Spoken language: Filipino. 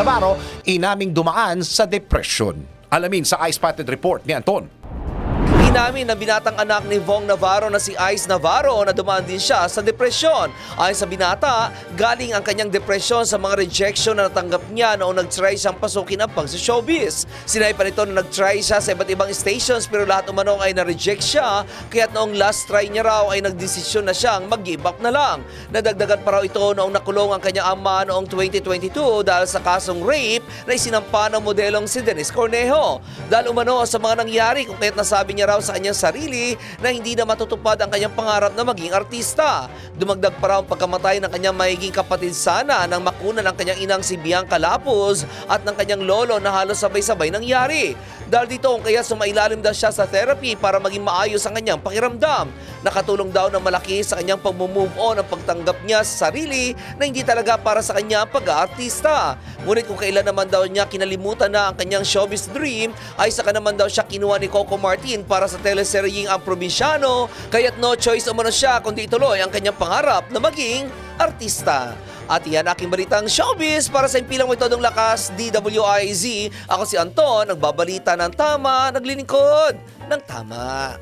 Navarro inaming dumaan sa depression. Alamin sa Ice Spotted Report ni Anton. Inamin ng binatang anak ni Vong Navarro na si Ice Navarro na dumaan din siya sa depresyon. Ayon sa binata, galing ang kanyang depresyon sa mga rejection na natanggap niya noong nag-try siyang pasukin ang pag-showbiz. Sinay pa nito na nag-try siya sa iba't ibang stations pero lahat umano ay na-reject siya kaya't noong last try niya raw ay nagdesisyon na siyang mag-give up na lang. Nadagdagan pa raw ito noong nakulong ang kanyang ama noong 2022 dahil sa kasong rape na isinampa ng modelong si Dennis Cornejo. Dahil umano sa mga nangyari kung kaya't nasabi niya raw sa kanyang sarili na hindi na matutupad ang kanyang pangarap na maging artista. Dumagdag pa raw ang pagkamatay ng kanyang mahiging kapatid sana nang makunan ang kanyang inang si Bianca Lapuz at ng kanyang lolo na halos sabay-sabay nangyari. Dahil dito kaya sumailalim daw siya sa therapy para maging maayos ang kanyang pakiramdam. Nakatulong daw ng malaki sa kanyang pag-move on ang pagtanggap niya sa sarili na hindi talaga para sa kanya ang pag-aartista. Ngunit kung kailan naman daw niya kinalimutan na ang kanyang showbiz dream ay saka naman daw siya kinuha ni Coco Martin para sa teleseryeng Ang Probinsyano kaya't no choice umano siya kundi ituloy ang kanyang pangarap na maging artista. At yan aking balitang showbiz para sa impilang may todong lakas DWIZ. Ako si Anton, nagbabalita ng tama, naglilingkod ng tama.